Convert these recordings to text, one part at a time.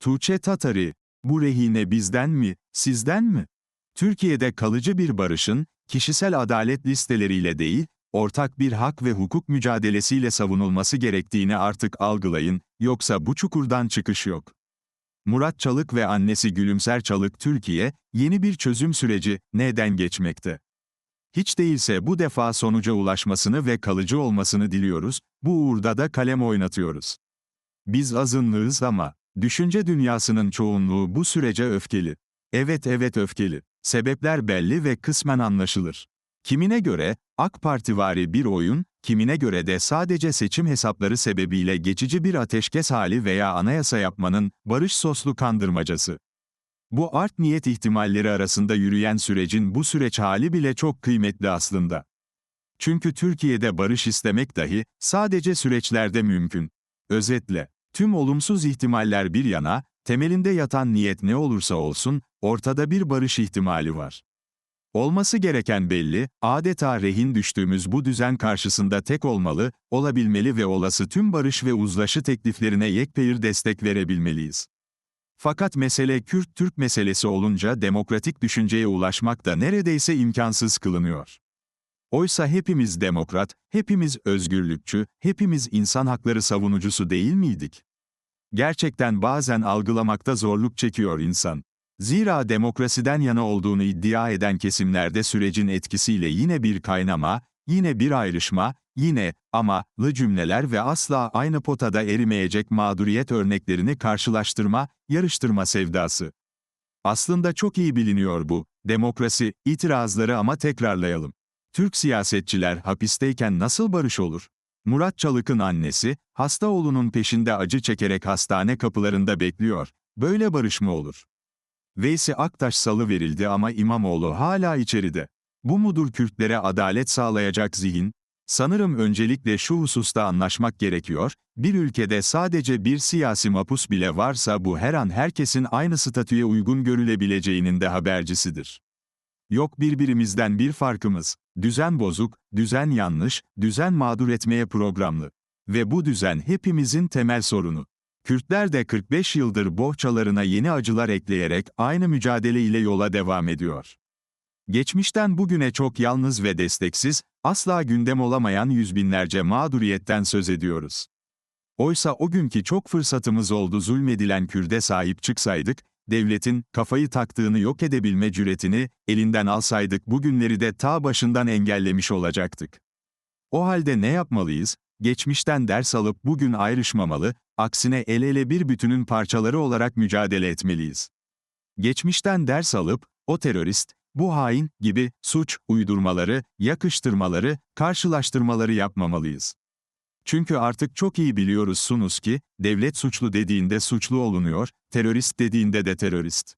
Tuğçe Tatari, bu rehine bizden mi, sizden mi? Türkiye'de kalıcı bir barışın, kişisel adalet listeleriyle değil, ortak bir hak ve hukuk mücadelesiyle savunulması gerektiğini artık algılayın, yoksa bu çukurdan çıkış yok. Murat Çalık ve annesi Gülümser Çalık Türkiye, yeni bir çözüm süreci, neden geçmekte? Hiç değilse bu defa sonuca ulaşmasını ve kalıcı olmasını diliyoruz, bu uğurda da kalem oynatıyoruz. Biz azınlığız ama, düşünce dünyasının çoğunluğu bu sürece öfkeli. Evet evet öfkeli. Sebepler belli ve kısmen anlaşılır. Kimine göre, AK Partivari bir oyun, kimine göre de sadece seçim hesapları sebebiyle geçici bir ateşkes hali veya anayasa yapmanın, barış soslu kandırmacası. Bu art niyet ihtimalleri arasında yürüyen sürecin bu süreç hali bile çok kıymetli aslında. Çünkü Türkiye'de barış istemek dahi, sadece süreçlerde mümkün. Özetle, tüm olumsuz ihtimaller bir yana, temelinde yatan niyet ne olursa olsun, ortada bir barış ihtimali var. Olması gereken belli, adeta rehin düştüğümüz bu düzen karşısında tek olmalı, olabilmeli ve olası tüm barış ve uzlaşı tekliflerine yekpeyir destek verebilmeliyiz. Fakat mesele Kürt-Türk meselesi olunca demokratik düşünceye ulaşmak da neredeyse imkansız kılınıyor. Oysa hepimiz demokrat, hepimiz özgürlükçü, hepimiz insan hakları savunucusu değil miydik? Gerçekten bazen algılamakta zorluk çekiyor insan. Zira demokrasiden yana olduğunu iddia eden kesimlerde sürecin etkisiyle yine bir kaynama, yine bir ayrışma, yine ama'lı cümleler ve asla aynı potada erimeyecek mağduriyet örneklerini karşılaştırma, yarıştırma sevdası. Aslında çok iyi biliniyor bu. Demokrasi, itirazları ama tekrarlayalım. Türk siyasetçiler hapisteyken nasıl barış olur? Murat Çalık'ın annesi, hasta oğlunun peşinde acı çekerek hastane kapılarında bekliyor. Böyle barış mı olur? Veysi Aktaş salı verildi ama İmamoğlu hala içeride. Bu mudur Kürtlere adalet sağlayacak zihin? Sanırım öncelikle şu hususta anlaşmak gerekiyor, bir ülkede sadece bir siyasi mapus bile varsa bu her an herkesin aynı statüye uygun görülebileceğinin de habercisidir. Yok birbirimizden bir farkımız, düzen bozuk, düzen yanlış, düzen mağdur etmeye programlı. Ve bu düzen hepimizin temel sorunu. Kürtler de 45 yıldır bohçalarına yeni acılar ekleyerek aynı mücadele ile yola devam ediyor. Geçmişten bugüne çok yalnız ve desteksiz, asla gündem olamayan yüz binlerce mağduriyetten söz ediyoruz. Oysa o günkü çok fırsatımız oldu zulmedilen Kürde sahip çıksaydık, devletin kafayı taktığını yok edebilme cüretini elinden alsaydık bugünleri de ta başından engellemiş olacaktık. O halde ne yapmalıyız? Geçmişten ders alıp bugün ayrışmamalı, aksine el ele bir bütünün parçaları olarak mücadele etmeliyiz. Geçmişten ders alıp, o terörist, bu hain gibi suç uydurmaları, yakıştırmaları, karşılaştırmaları yapmamalıyız. Çünkü artık çok iyi biliyoruzsunuz ki, devlet suçlu dediğinde suçlu olunuyor, terörist dediğinde de terörist.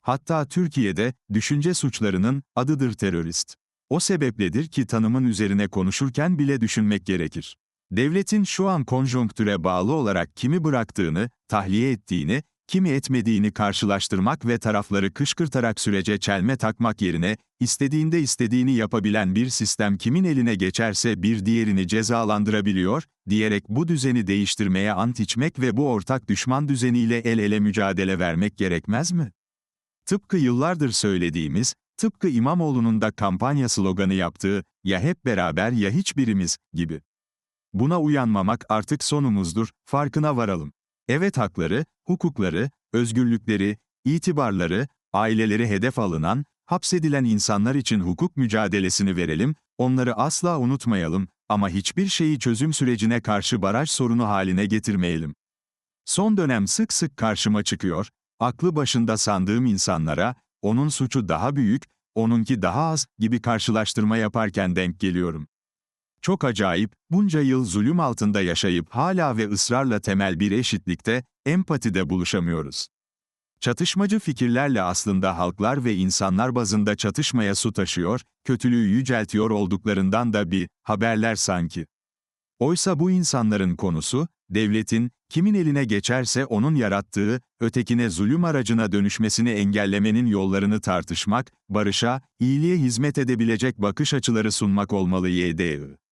Hatta Türkiye'de, düşünce suçlarının adıdır terörist. O sebepledir ki tanımın üzerine konuşurken bile düşünmek gerekir. Devletin şu an konjonktüre bağlı olarak kimi bıraktığını, tahliye ettiğini, kimi etmediğini karşılaştırmak ve tarafları kışkırtarak sürece çelme takmak yerine, istediğinde istediğini yapabilen bir sistem kimin eline geçerse bir diğerini cezalandırabiliyor, diyerek bu düzeni değiştirmeye ant içmek ve bu ortak düşman düzeniyle el ele mücadele vermek gerekmez mi? Tıpkı yıllardır söylediğimiz, tıpkı İmamoğlu'nun da kampanya sloganı yaptığı, ya hep beraber ya hiçbirimiz, gibi. Buna uyanmamak artık sonumuzdur, farkına varalım. Evet hakları, hukukları, özgürlükleri, itibarları, aileleri hedef alınan, hapsedilen insanlar için hukuk mücadelesini verelim, onları asla unutmayalım ama hiçbir şeyi çözüm sürecine karşı baraj sorunu haline getirmeyelim. Son dönem sık sık karşıma çıkıyor, aklı başında sandığım insanlara, onun suçu daha büyük, onunki daha az gibi karşılaştırma yaparken denk geliyorum. Çok acayip, bunca yıl zulüm altında yaşayıp hala ve ısrarla temel bir eşitlikte, empatide buluşamıyoruz. Çatışmacı fikirlerle aslında halklar ve insanlar bazında çatışmaya su taşıyor, kötülüğü yüceltiyor olduklarından da bir haberler sanki. Oysa bu insanların konusu, devletin, kimin eline geçerse onun yarattığı, ötekine zulüm aracına dönüşmesini engellemenin yollarını tartışmak, barışa, iyiliğe hizmet edebilecek bakış açıları sunmak olmalı YDI.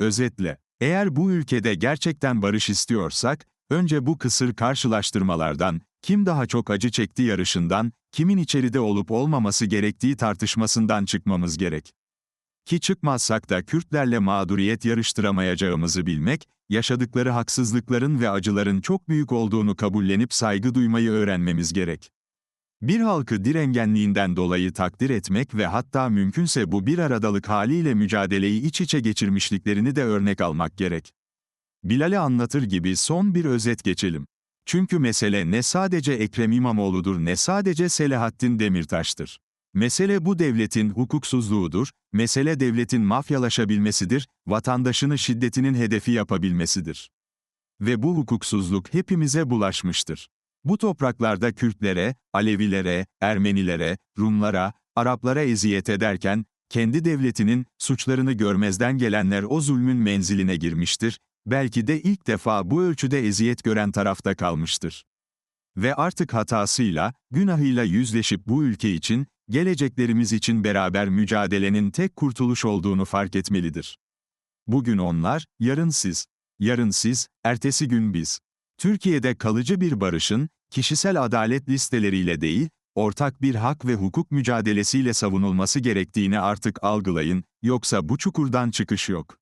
Özetle, eğer bu ülkede gerçekten barış istiyorsak, önce bu kısır karşılaştırmalardan, kim daha çok acı çekti yarışından, kimin içeride olup olmaması gerektiği tartışmasından çıkmamız gerek. Ki çıkmazsak da Kürtlerle mağduriyet yarıştıramayacağımızı bilmek, yaşadıkları haksızlıkların ve acıların çok büyük olduğunu kabullenip saygı duymayı öğrenmemiz gerek. Bir halkı direngenliğinden dolayı takdir etmek ve hatta mümkünse bu bir aradalık haliyle mücadeleyi iç içe geçirmişliklerini de örnek almak gerek. Bilal'i anlatır gibi son bir özet geçelim. Çünkü mesele ne sadece Ekrem İmamoğlu'dur ne sadece Selahattin Demirtaş'tır. Mesele bu devletin hukuksuzluğudur, mesele devletin mafyalaşabilmesidir, vatandaşını şiddetinin hedefi yapabilmesidir. Ve bu hukuksuzluk hepimize bulaşmıştır. Bu topraklarda Kürtlere, Alevilere, Ermenilere, Rumlara, Araplara eziyet ederken, kendi devletinin suçlarını görmezden gelenler o zulmün menziline girmiştir, belki de ilk defa bu ölçüde eziyet gören tarafta kalmıştır. Ve artık hatasıyla, günahıyla yüzleşip bu ülke için, geleceklerimiz için beraber mücadelenin tek kurtuluş olduğunu fark etmelidir. Bugün onlar, yarın siz. Yarın siz, ertesi gün biz. Türkiye'de kalıcı bir barışın, kişisel adalet listeleriyle değil, ortak bir hak ve hukuk mücadelesiyle savunulması gerektiğini artık algılayın, yoksa bu çukurdan çıkış yok.